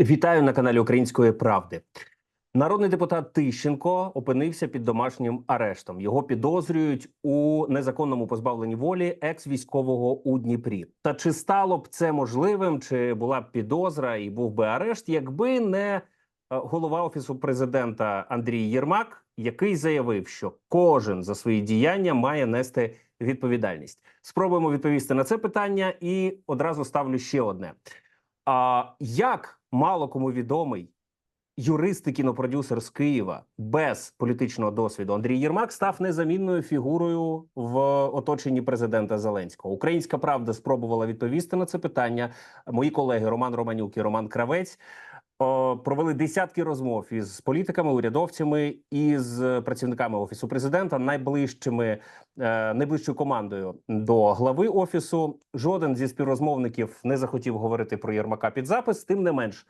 Вітаю на каналі Української правди. Народний депутат Тищенко опинився під домашнім арештом. Його підозрюють у незаконному позбавленні волі екс-військового у Дніпрі. Та чи стало б це можливим, чи була б підозра і був би арешт, якби не е, голова офісу президента Андрій Єрмак, який заявив, що кожен за свої діяння має нести відповідальність? Спробуємо відповісти на це питання, і одразу ставлю ще одне. А як мало кому відомий юрист і кінопродюсер з Києва без політичного досвіду Андрій Єрмак став незамінною фігурою в оточенні президента Зеленського. Українська правда спробувала відповісти на це питання. Мої колеги Роман Романюк і Роман Кравець провели десятки розмов із політиками, урядовцями із працівниками офісу президента, найближчими е, найближчою командою до глави офісу. Жоден зі співрозмовників не захотів говорити про Єрмака під запис. Тим не менш,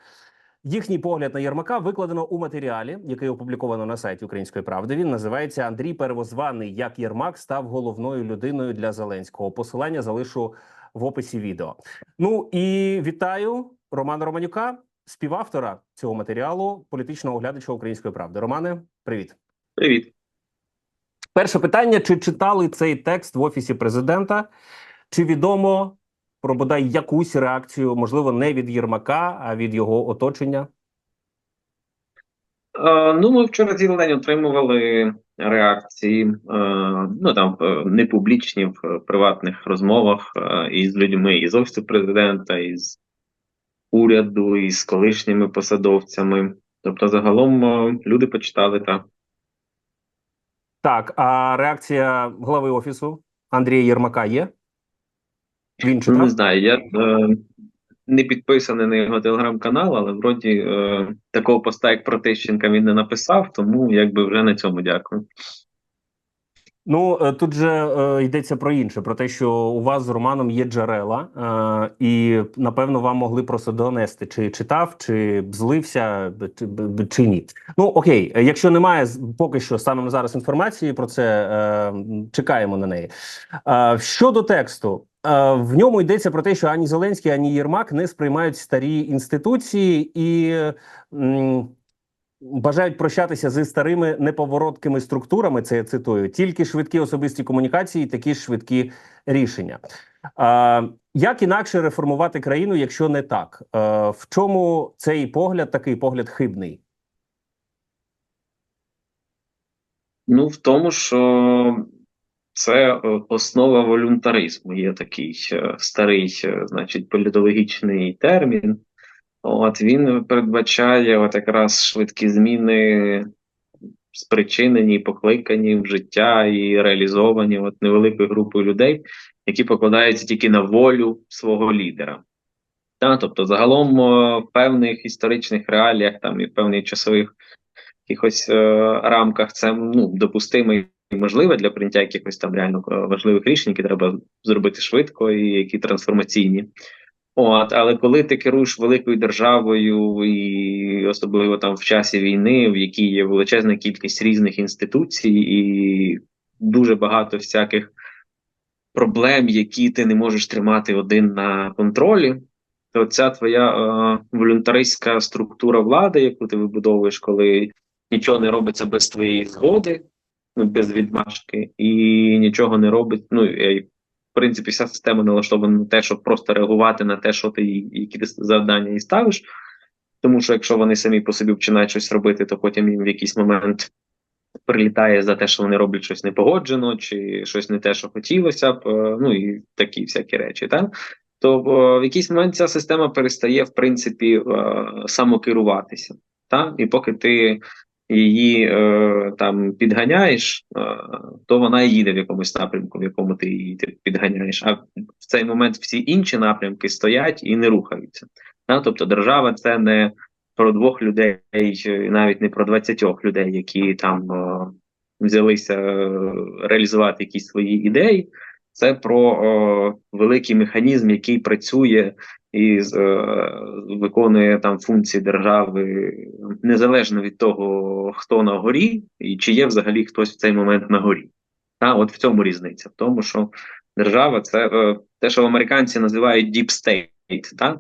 їхній погляд на Єрмака викладено у матеріалі, який опубліковано на сайті Української правди. Він називається Андрій Первозваний. Як Єрмак став головною людиною для Зеленського. Посилання залишу в описі відео. Ну і вітаю Романа Романюка, співавтора цього матеріалу, політичного оглядача Української правди. Романе, привіт. Привіт. Перше питання: чи читали цей текст в офісі президента? Чи відомо про бодай якусь реакцію, можливо, не від Єрмака, а від його оточення? Е, ну, ми вчора цілий день отримували реакції, е, ну там е, не публічні в приватних розмовах із людьми із офісу президента, із уряду, із колишніми посадовцями. Тобто, загалом е, люди почитали та Так, а реакція глави офісу Андрія Єрмака є? Він читав? не знаю. Я е, не підписаний на його телеграм-канал, але вроді е, такого поста, як про Тищенка, він не написав, тому якби вже на цьому дякую. Ну е, тут же е, йдеться про інше: про те, що у вас з Романом є джерела, е, і напевно вам могли просто донести, чи читав, чи злився, чи, чи ні. Ну окей, якщо немає поки що станом зараз інформації про це, е, чекаємо на неї. Е, щодо тексту, е, в ньому йдеться про те, що ані Зеленський, ані Єрмак не сприймають старі інституції і. Бажають прощатися зі старими неповороткими структурами. Це я цитую тільки швидкі особисті комунікації, такі швидкі рішення. А, як інакше реформувати країну, якщо не так? А, в чому цей погляд, такий погляд хибний? Ну, в тому, що це е, основа волюнтаризму. Є такий е, старий, е, значить, політологічний термін. От він передбачає от якраз швидкі зміни, спричинені, покликані в життя і реалізовані от невеликою групою людей, які покладаються тільки на волю свого лідера. Та, тобто, загалом в певних історичних реаліях там і в певних часових якихось е, рамках це ну, допустимо і можливе для прийняття якихось там реально е, важливих рішень, які треба зробити швидко і які трансформаційні. От, але коли ти керуєш великою державою, і особливо там в часі війни, в якій є величезна кількість різних інституцій, і дуже багато всяких проблем, які ти не можеш тримати один на контролі, то ця твоя е, волюнтаристська структура влади, яку ти вибудовуєш, коли нічого не робиться без твоєї згоди, ну, без відмашки, і нічого не робить. Ну в принципі, вся система налаштована на те, щоб просто реагувати на те, що ти які ти завдання їй ставиш. Тому що якщо вони самі по собі починають щось робити, то потім їм в якийсь момент прилітає за те, що вони роблять щось непогоджено, чи щось не те, що хотілося б, е, ну і такі всякі речі. Так? То е, в якийсь момент ця система перестає, в принципі, е, самокеруватися. Так? І поки ти її е, там підганяєш, е, то вона їде в якомусь напрямку, в якому ти її підганяєш. А в цей момент всі інші напрямки стоять і не рухаються. Так? Тобто держава це не про двох людей, навіть не про двадцятьох людей, які там е, взялися е, реалізувати якісь свої ідеї. Це про е, великий механізм, який працює і е, виконує там функції держави незалежно від того, хто на горі, і чи є взагалі хтось в цей момент на горі. Та, от в цьому різниця. В тому, що держава це е, те, що американці називають deep state, та?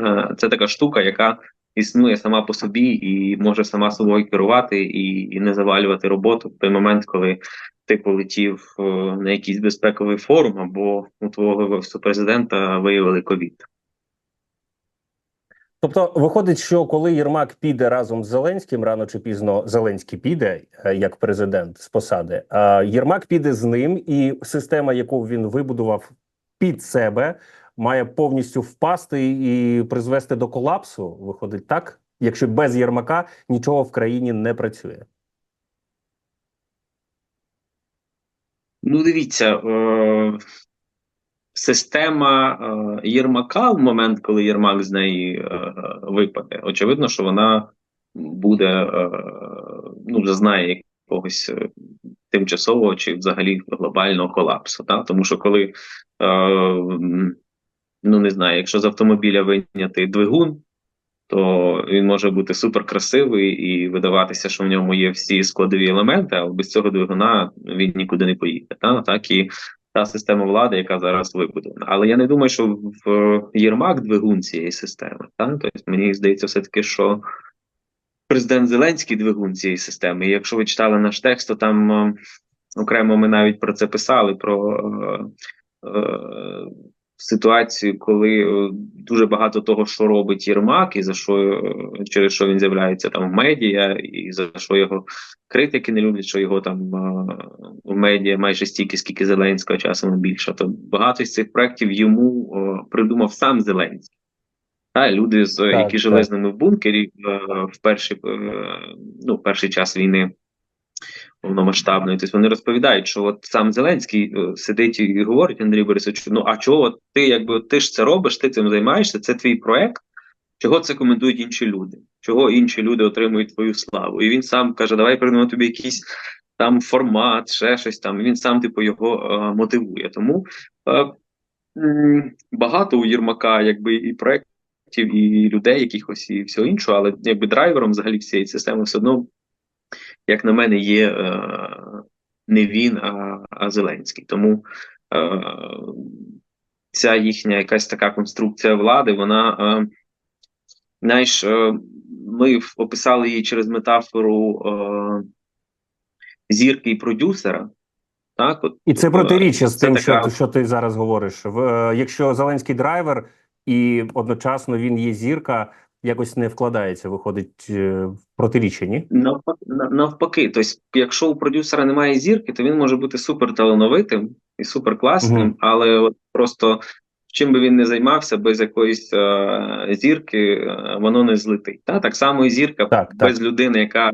Е, Це така штука, яка існує сама по собі і може сама собою керувати і, і не завалювати роботу в той момент, коли ти полетів на якийсь безпековий форум, або у твого офісу президента виявили ковід. Тобто, виходить, що коли Єрмак піде разом з Зеленським, рано чи пізно Зеленський піде е, як президент з посади, Єрмак піде з ним, і система, яку він вибудував під себе, має повністю впасти і призвести до колапсу. Виходить так, якщо без Єрмака нічого в країні не працює. Ну, дивіться, е, система е, Єрмака в момент, коли Єрмак з неї е, випаде, очевидно, що вона буде, е, ну, зазнає якогось е, тимчасового чи взагалі глобального колапсу. Та? Тому що коли, е, ну не знаю, якщо з автомобіля вийняти двигун, то він може бути суперкрасивий і видаватися, що в ньому є всі складові елементи, але без цього двигуна він нікуди не поїде. Та? Так і та система влади, яка зараз вибудована. Але я не думаю, що в Єрмак двигун цієї системи. Та? Тобто мені здається, все-таки, що президент Зеленський двигун цієї системи. І якщо ви читали наш текст, то там е, окремо ми навіть про це писали: про е, е, ситуацію, коли е, дуже багато того, що робить Єрмак, і за що е, через що він з'являється там в медіа, і за що його критики не люблять, що його там е, в медіа майже стільки, скільки Зеленського часом більше. То багато з цих проєктів йому е, придумав сам Зеленський. Та, люди, з, Так, які так. жили з ними в бункері е, в перший, е, ну, перший час війни повномасштабної. Тобто вони розповідають, що от сам Зеленський е, сидить і говорить Андрій Борисович, ну а чого ти якби ти ж це робиш, ти цим займаєшся, це твій проект. Чого це коментують інші люди? Чого інші люди отримують твою славу? І він сам каже: Давай придумаємо тобі якийсь там формат, ще щось там. І він сам, типу, його е, мотивує. Тому е, багато у Єрмака, якби і проєктів, і людей, якихось, і всього іншого, але якби драйвером взагалі всієї системи все одно, як на мене, є е, не він, а, а Зеленський. Тому е, ця їхня якась така конструкція влади, вона. Е, Знаєш, е, ми описали її через метафору е, зірки і продюсера. Так, от, І це е, протиріччя з тим, така- що, що ти зараз говориш. В, е, якщо Зеленський драйвер і одночасно він є зірка, якось не вкладається, виходить е, в протиріччя, ні? Навпаки, навпаки, тобто, якщо у продюсера немає зірки, то він може бути супер талановитим і супер класним, Мгм. але от просто чим би він не займався, без якоїсь е, зірки е, воно не злетить. Та? Так само і зірка Так, без людини, яка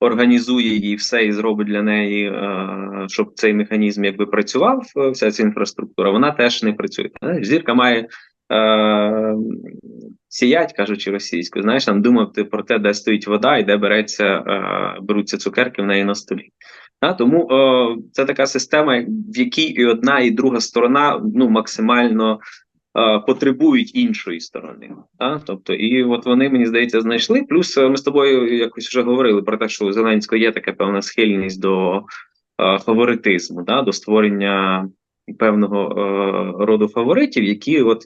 організує її все і зробить для неї, е, щоб цей механізм якби працював, вся ця інфраструктура, вона теж не працює. Та? Зірка має. Е, сіять, кажучи російською, знаєш, там думати про те, де стоїть вода і де береться, е, беруться цукерки в неї на столі. Та, тому е, це така система, в якій і одна, і друга сторона ну, максимально е, потребують іншої сторони. Та? Тобто, і от вони, мені здається, знайшли. Плюс е, ми з тобою якось вже говорили про те, що у Зеленського є така певна схильність до е, фаворитизму, да? до створення певного е, роду фаворитів, які от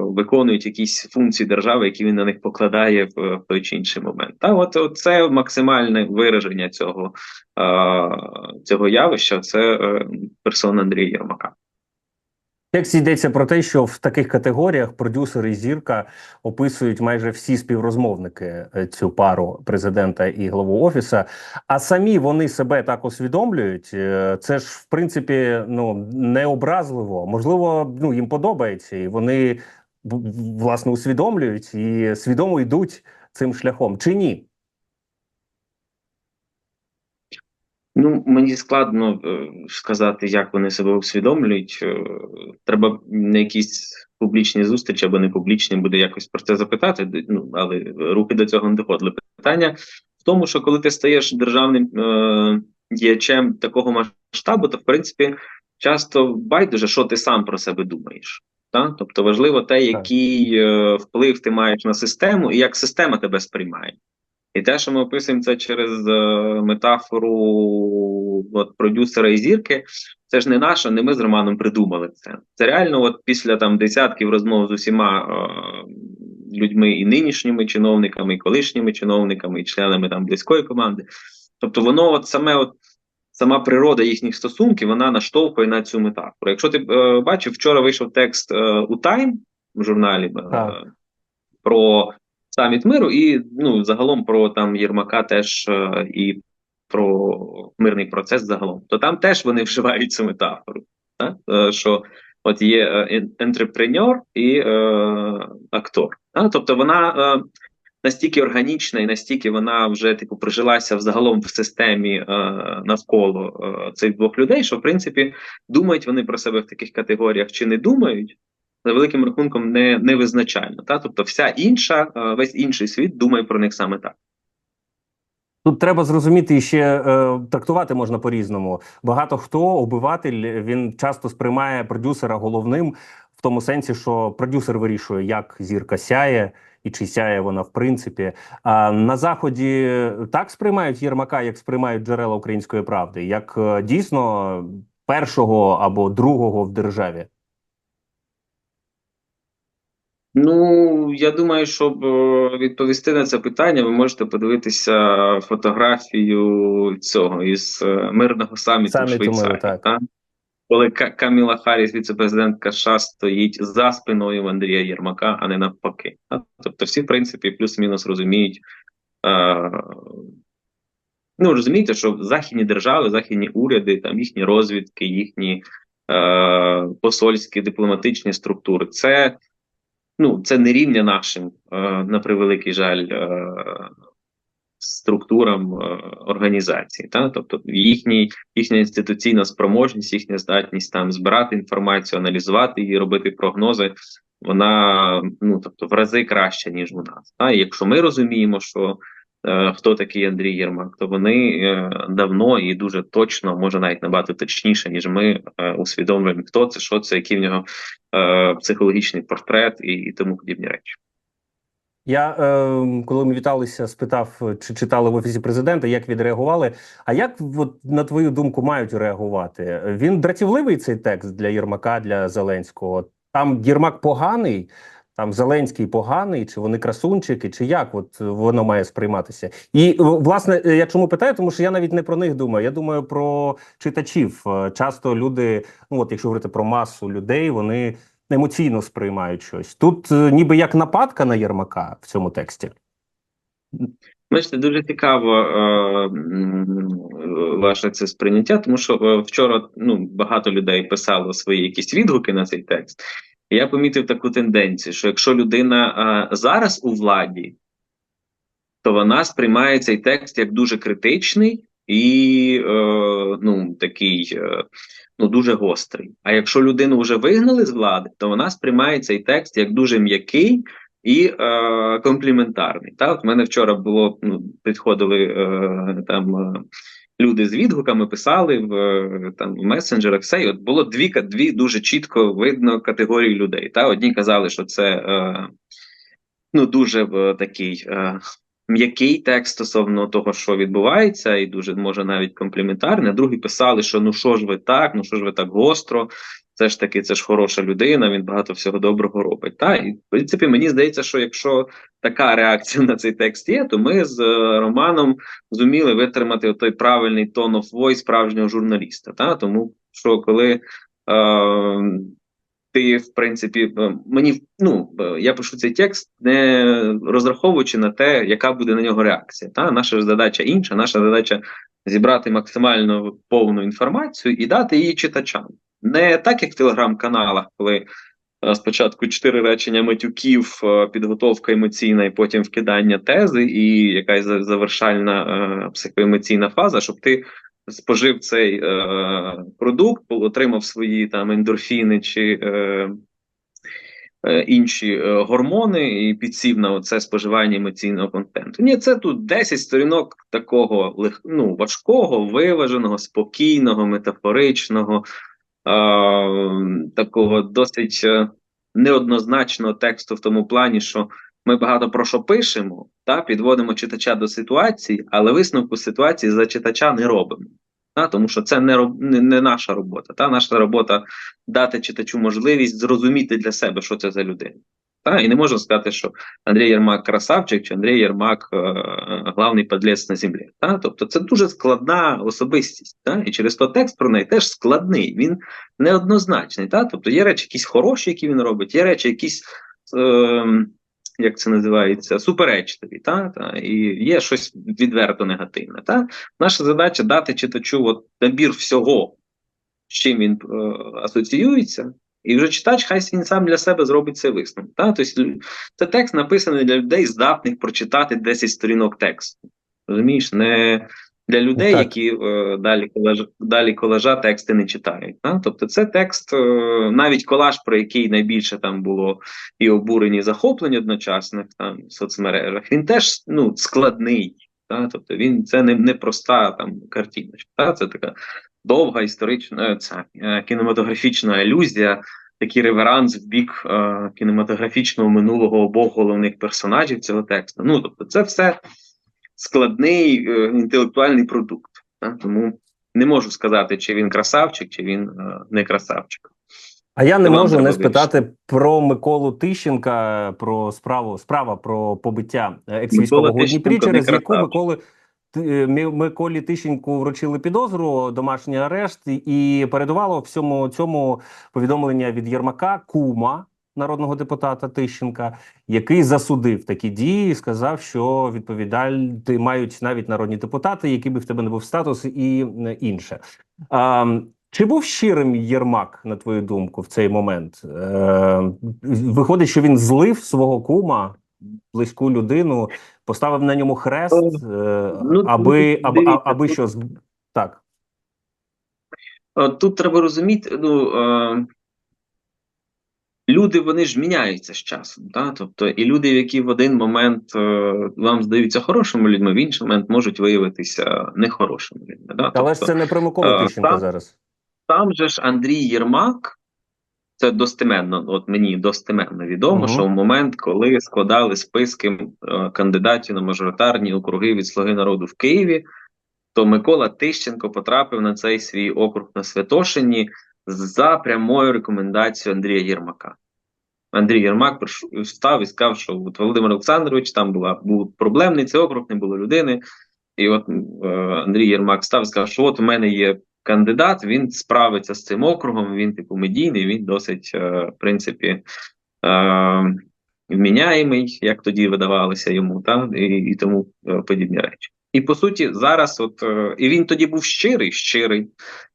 виконують якісь функції держави, які він на них покладає в, в той чи інший момент. Та от, от це максимальне вираження цього, е, цього явища. Це е, персона Андрія Єрмака. Тексті йдеться про те, що в таких категоріях продюсер і зірка описують майже всі співрозмовники е, цю пару президента і главу офіса. А самі вони себе так усвідомлюють. Е, Це ж в принципі ну не образливо. Можливо, ну їм подобається, і вони власне усвідомлюють і свідомо йдуть цим шляхом. Чи ні? Ну, мені складно е, сказати, як вони себе усвідомлюють. Е, треба на якісь публічні зустрічі або не публічні буде якось про це запитати. Ну, але руки до цього не доходили. Питання в тому, що коли ти стаєш державним е, діячем такого масштабу, то в принципі часто байдуже, що ти сам про себе думаєш. Та? Тобто важливо те, який е, вплив ти маєш на систему і як система тебе сприймає. І те, що ми описуємо це через е, метафору от, продюсера і зірки, це ж не наше, не ми з Романом придумали це. Це реально, от після там десятків розмов з усіма е, людьми і нинішніми чиновниками, і колишніми чиновниками, і членами там близької команди. Тобто, воно от саме от. Сама природа їхніх стосунків вона наштовхує на цю метафору. Якщо ти е, бачив, вчора вийшов текст е, у Time в журналі е, про саміт миру, і ну загалом про там Єрмака теж е, і про мирний процес загалом, то там теж вони вживають цю метафору. Так? Е, що от є е, ентрепренер і е, актор. Так? Тобто вона е, настільки органічна і настільки вона вже типу прижилася взагалом в системі е, навколо е, цих двох людей, що в принципі думають вони про себе в таких категоріях чи не думають. За великим рахунком не, визначально. Та? Тобто, вся інша, е, весь інший світ думає про них саме так. Тут треба зрозуміти ще е, трактувати можна по-різному. Багато хто обиватель він часто сприймає продюсера головним в тому сенсі, що продюсер вирішує, як зірка сяє і чи сяє вона в принципі. А на заході так сприймають Єрмака, як сприймають джерела української правди, як е, дійсно першого або другого в державі. Ну, я думаю, щоб е, відповісти на це питання, ви можете подивитися фотографію цього із е, мирного саміту Саміту Швейцарії. так. та? Коли Каміла Харріс, віце-президентка США, стоїть за спиною Андрія Єрмака, а не навпаки. та? Тобто, всі, в принципі, плюс-мінус розуміють. Е, ну, розумієте, що західні держави, західні уряди, там їхні розвідки, їхні е, посольські дипломатичні структури, це ну, це не рівня нашим, е, на превеликий жаль, е, структурам е, організації. Та? Тобто їхні, їхня інституційна спроможність, їхня здатність там збирати інформацію, аналізувати її, робити прогнози, вона ну, тобто, в рази краща, ніж у нас. Та? І якщо ми розуміємо, що хто такий Андрій Єрмак, то вони е, давно і дуже точно, може навіть набагато точніше, ніж ми е, усвідомлюємо, хто це, що це, який в нього е, психологічний портрет і тому подібні речі. Я е, коли ми віталися, спитав, чи читали в офісі президента, як відреагували. А як от, на твою думку мають реагувати? Він дратівливий цей текст для Єрмака, для Зеленського. Там Єрмак поганий, там Зеленський поганий, чи вони красунчики, чи як от воно має сприйматися? І власне, я чому питаю, тому що я навіть не про них думаю. Я думаю про читачів. Е, Часто люди, ну от якщо говорити про масу людей, вони емоційно сприймають щось. Тут е, ніби як нападка на Єрмака в цьому тексті. Бачите, дуже цікаво е, ваше це сприйняття, тому що е, вчора ну, багато людей писало свої якісь відгуки на цей текст. Я помітив таку тенденцію, що якщо людина е, зараз у владі, то вона сприймає цей текст як дуже критичний і е, ну, такий е, ну, дуже гострий. А якщо людину вже вигнали з влади, то вона сприймає цей текст як дуже м'який і е, компліментарний. Та? От в мене вчора було ну, підходили е, там. Е, Люди з відгуками писали в там в месенджерах. Все і от було дві дві дуже чітко видно категорії людей. Та одні казали, що це е, ну дуже е, такий е, м'який текст стосовно того, що відбувається, і дуже може навіть компліментарний. А другі писали, що ну що ж ви так, ну що ж ви так гостро. Це ж таки, це ж хороша людина, він багато всього доброго робить. Та і в принципі мені здається, що якщо така реакція на цей текст є, то ми з е, Романом зуміли витримати той правильний тон of voice справжнього журналіста. Та тому що коли е, ти, в принципі, е, мені ну е, я пишу цей текст, не розраховуючи на те, яка буде на нього реакція. Та наша ж задача інша, наша задача зібрати максимально повну інформацію і дати її читачам. Не так, як в телеграм-каналах, коли е, спочатку чотири речення матюків, е, підготовка емоційна, і потім вкидання тези, і якась за- завершальна е, психоемоційна фаза, щоб ти спожив цей продукт, отримав свої там ендорфіни чи інші гормони і підсів на це споживання емоційного контенту. Ні, це тут 10 сторінок такого ну, важкого, виваженого, спокійного, метафоричного, такого досить е, неоднозначного тексту в тому плані, що ми багато про що пишемо, та підводимо читача до ситуації, але висновку ситуації за читача не робимо. Та, тому що це не, не, не наша робота. Та наша робота дати читачу можливість зрозуміти для себе, що це за людина. Та? І не можна сказати, що Андрій Єрмак красавчик, чи Андрій Єрмак е, главний подлець на землі. Та? Тобто це дуже складна особистість. Та? І через то текст про неї теж складний, він неоднозначний. Та? Тобто є речі якісь хороші, які він робить, є речі якісь. Е, як це називається, суперечливі, та, та, і є щось відверто негативне. Та? Наша задача дати читачу от набір всього, з чим він е, асоціюється, і вже читач хай він сам для себе зробить цей висновок. Та? Тобто, це текст написаний для людей, здатних прочитати 10 сторінок тексту. Розумієш, не для людей, Так. які е, далі, колаж, далі колажа тексти не читають. Та? Тобто, це текст, е, навіть колаж, про який найбільше там було і обурені, і захоплені одночасних там в соцмережах, він теж ну, складний. Та? Тобто він це не, не проста там картиночка. Та? Це така довга історична ця е, кінематографічна ілюзія, такий реверанс в бік е, кінематографічного минулого обох головних персонажів цього тексту. Ну тобто, це все складний е, інтелектуальний продукт. Та? Тому не можу сказати, чи він красавчик, чи він е, не красавчик. А я не вам можу не спитати про Миколу Тищенка, про справу справа про побиття е, екс-військового Дніпрі, через яку. Миколи е, Миколі Тищенку вручили підозру, домашній арешт, і передувало всьому цьому повідомлення від Єрмака Кума, народного депутата Тищенка, який засудив такі дії, і сказав, що відповідальні мають навіть народні депутати, який би в тебе не був статус, і е, інше. А, чи був щирим Єрмак, на твою думку, в цей момент? Е, виходить, що він злив свого кума, близьку людину, поставив на ньому хрест, е, Ну, аби, аби, дивіться, аби тут- що так. Е, Тут треба розуміти, ну е, люди вони ж міняються з часом. Та? Тобто, і люди, які в один момент е, вам здаються хорошими людьми, в інший момент можуть виявитися нехорошими людьми. Да? Але ж Тобто, це не про Миколу е, зараз. Там же ж Андрій Єрмак, це достеменно, от мені достеменно відомо, Мгм. що в момент, коли складали списки е, кандидатів на мажоритарні округи від Слуги народу в Києві, то Микола Тищенко потрапив на цей свій округ на Святошині за прямою рекомендацією Андрія Єрмака. Андрій Єрмак встав і сказав, що от Володимир Олександрович там була був проблемний цей округ, не було людини. І от е, Андрій Єрмак став і сказав, що от у мене є кандидат, він справиться з цим округом, він типу медійний, він досить, е, в принципі, е, вміняємий, як тоді видавалося йому, та, і, і тому е, подібні речі. І по суті, зараз, от і він тоді був щирий, щирий.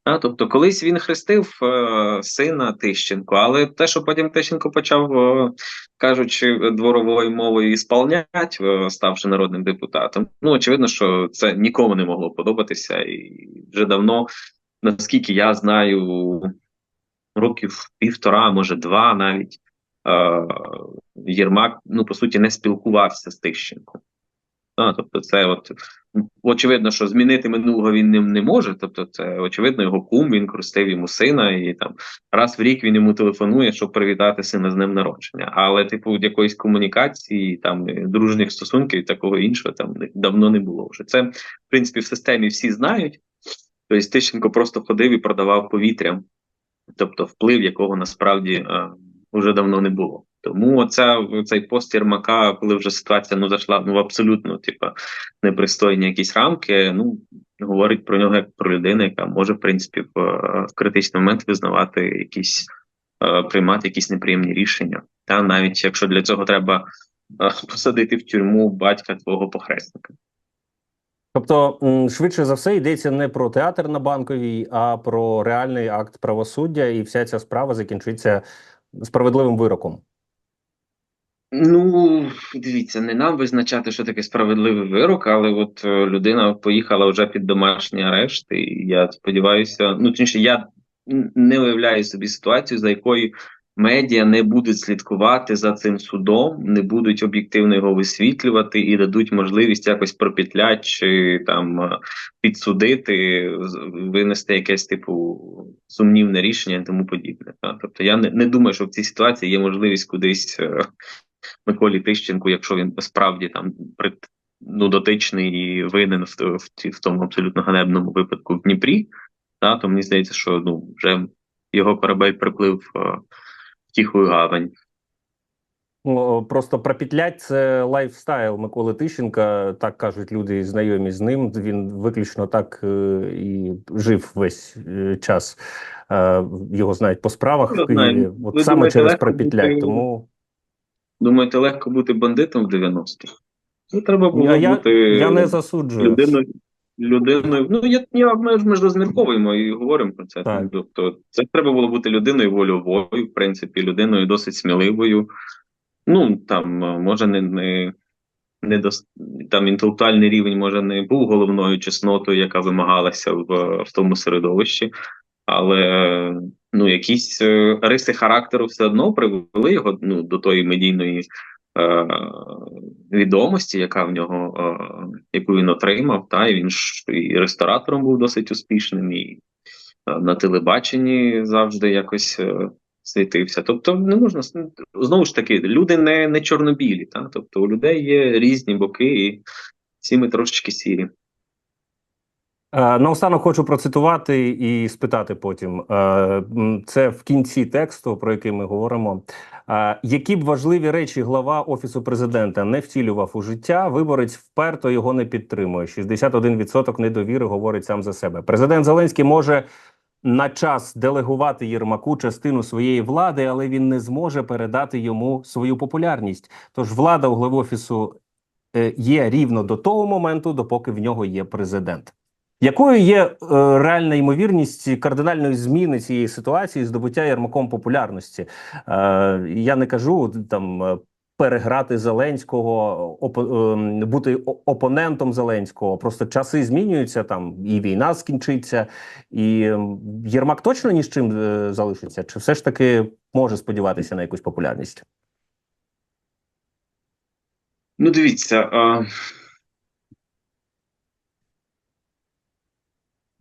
Та, тобто, колись він хрестив е, сина Тищенко, але те, що потім Тищенко почав, е, кажучи, дворовою мовою ісполнять, е, ставши народним депутатом, ну очевидно, що це нікому не могло подобатися, і вже давно, наскільки я знаю, років півтора, може два навіть. е, Єрмак, ну по суті, не спілкувався з Тищенком. Тобто, це от очевидно, що змінити минулого він не, не може. Тобто, це очевидно, його кум, він крестив йому сина, і там раз в рік він йому телефонує, щоб привітати сина з ним народження. Але, типу, якоїсь комунікації, там дружніх стосунків і такого іншого там давно не було. Вже це, в принципі, в системі всі знають. Тобто Тищенко просто ходив і продавав повітрям, тобто вплив, якого насправді е, вже давно не було. Тому оця, цей пост Єрмака, коли вже ситуація ну, зайшла ну, в абсолютно типу, непристойні якісь рамки, ну, говорить про нього як про людину, яка може, в принципі, в, е, в критичний момент визнавати якісь, е, приймати якісь неприємні рішення. Та навіть якщо для цього треба е, посадити в тюрму батька твого похресника. Тобто, швидше за все, йдеться не про театр на банковій, а про реальний акт правосуддя, і вся ця справа закінчиться справедливим вироком. Ну, дивіться, не нам визначати, що таке справедливий вирок, але от е, людина поїхала вже під домашній арешт, і я сподіваюся, ну точніше, я не уявляю собі ситуацію, за якою медіа не будуть слідкувати за цим судом, не будуть об'єктивно його висвітлювати і дадуть можливість якось пропетляти чи там е, підсудити, винести якесь типу сумнівне рішення і тому подібне. Та? Тобто я не, не думаю, що в цій ситуації є можливість кудись. е, Миколі Тищенку, якщо він справді там при, ну, дотичний і винен в, в, в тому абсолютно ганебному випадку в Дніпрі, та, то мені здається, що ну, вже його корабель приплив е, гавань. Просто пропітлять це лайфстайл Миколи Тищенка. Так кажуть люди, знайомі з ним. Він виключно так е, і жив весь е, час. Е, Його знають по справах Ну, в Києві. От Ви саме думаєте, через пропітлять. бути- Тому Думаєте, легко бути бандитом в 90-х? Ну, треба було я, я, бути я не засуджую. людиною. Людиною, ну я, я ми, ж- ми ж розмірковуємо і говоримо про це. Так. Тобто, це треба було бути людиною вольовою, в принципі, людиною досить сміливою. Ну там може не, не, не дос, там інтелектуальний рівень може не був головною чеснотою, яка вимагалася в, в тому середовищі, але ну якісь е, риси характеру все одно привели його ну, до тої медійної е, відомості, яка в нього, е, яку він отримав. Та і він ж і ресторатором був досить успішним, і е, на телебаченні завжди якось світився. Тобто, не можна знову ж таки, люди не, не чорнобілі, та тобто у людей є різні боки, і всі ми трошечки сірі. Наостанок хочу процитувати і спитати потім. Це в кінці тексту, про який ми говоримо. Які б важливі речі глава офісу президента не втілював у життя, виборець вперто його не підтримує. 61% недовіри говорить сам за себе. Президент Зеленський може на час делегувати Єрмаку частину своєї влади, але він не зможе передати йому свою популярність. Тож влада у глави офісу е, є рівно до того моменту, допоки в нього є президент. Якою є е, реальна ймовірність кардинальної зміни цієї ситуації здобуття Єрмаком популярності? Е, я не кажу там е, переграти Зеленського, опо, е, бути опонентом Зеленського. Просто часи змінюються там, і війна скінчиться, і Єрмак точно ні з чим е, залишиться? Чи все ж таки може сподіватися на якусь популярність? Ну, дивіться. А...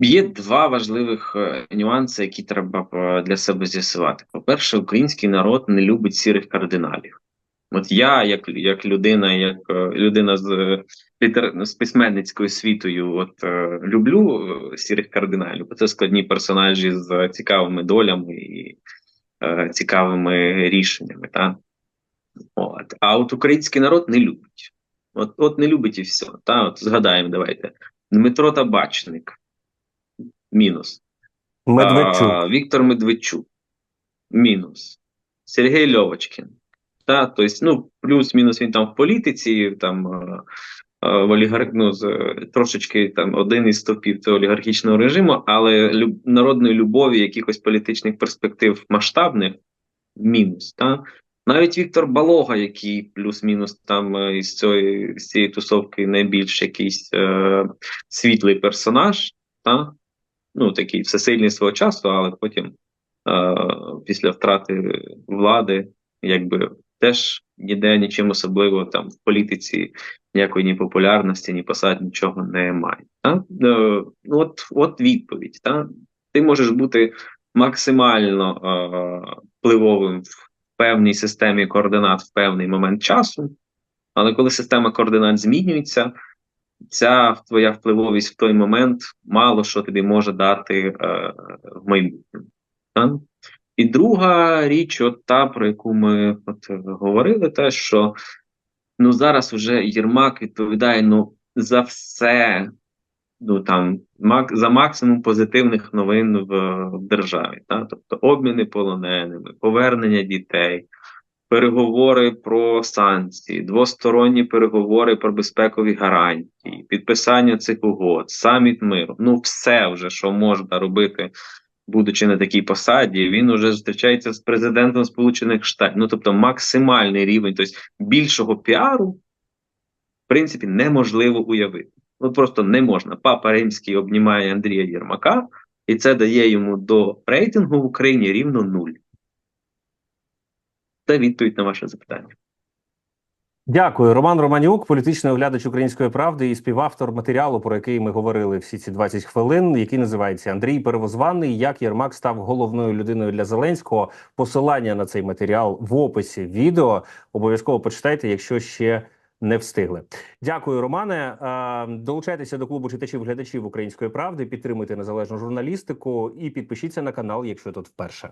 Є два важливих е, нюанси, які треба е, для себе з'ясувати. По-перше, український народ не любить сірих кардиналів. От я, як, як людина, як е, людина з, з письменницькою світою, от люблю сірих кардиналів, бо це складні персонажі з цікавими долями і е, цікавими рішеннями. Та? От. А от український народ не любить. От, от не любить і все. Та? От згадаємо, давайте. Дмитро Табачник. Мінус. Медведчук. А, Віктор Медведчук. Мінус. Сергій Льовочкін. Та, тобто, ну, плюс-мінус він там в політиці, там е, е, в олігарх, ну, трошечки там один із стопів цього олігархічного режиму, але люб, народної любові, якихось політичних перспектив масштабних мінус. Та? Навіть Віктор Балога, який плюс-мінус там е, із цієї, з цієї тусовки найбільш якийсь е, світлий персонаж, та? Ну такий всесильний свого часу, але потім е, після втрати влади, якби теж ніде нічим особливо там в політиці ніякої ні популярності, ні посад, нічого немає. Та? Е, ну, от, от відповідь. Та? Ти можеш бути максимально е, впливовим в певній системі координат в певний момент часу, але коли система координат змінюється, ця твоя впливовість в той момент мало що тобі може дати е, в майбутньому. Так? І друга річ, от та, про яку ми от, говорили, те, що ну, зараз вже Єрмак відповідає ну, за все, ну, там, мак, за максимум позитивних новин в, в державі. Та? Тобто обміни полоненими, повернення дітей, переговори про санкції, двосторонні переговори про безпекові гарантії, підписання цих угод, саміт миру. Ну, все вже, що можна робити, будучи на такій посаді, він уже зустрічається з президентом Сполучених Штатів. Ну, тобто, максимальний рівень, тобто більшого піару, в принципі, неможливо уявити. Ну просто не можна. Папа Римський обнімає Андрія Єрмака, і це дає йому до рейтингу в Україні рівно нуль. Це відповідь на ваше запитання. Дякую, Роман Романюк, політичний оглядач української правди і співавтор матеріалу, про який ми говорили всі ці 20 хвилин, який називається Андрій Перевозваний. Як Єрмак став головною людиною для Зеленського. Посилання на цей матеріал в описі відео. Обов'язково почитайте, якщо ще не встигли. Дякую, Романе. Е, Долучайтеся до клубу читачів глядачів української правди. Підтримуйте незалежну журналістику і підпишіться на канал, якщо тут вперше.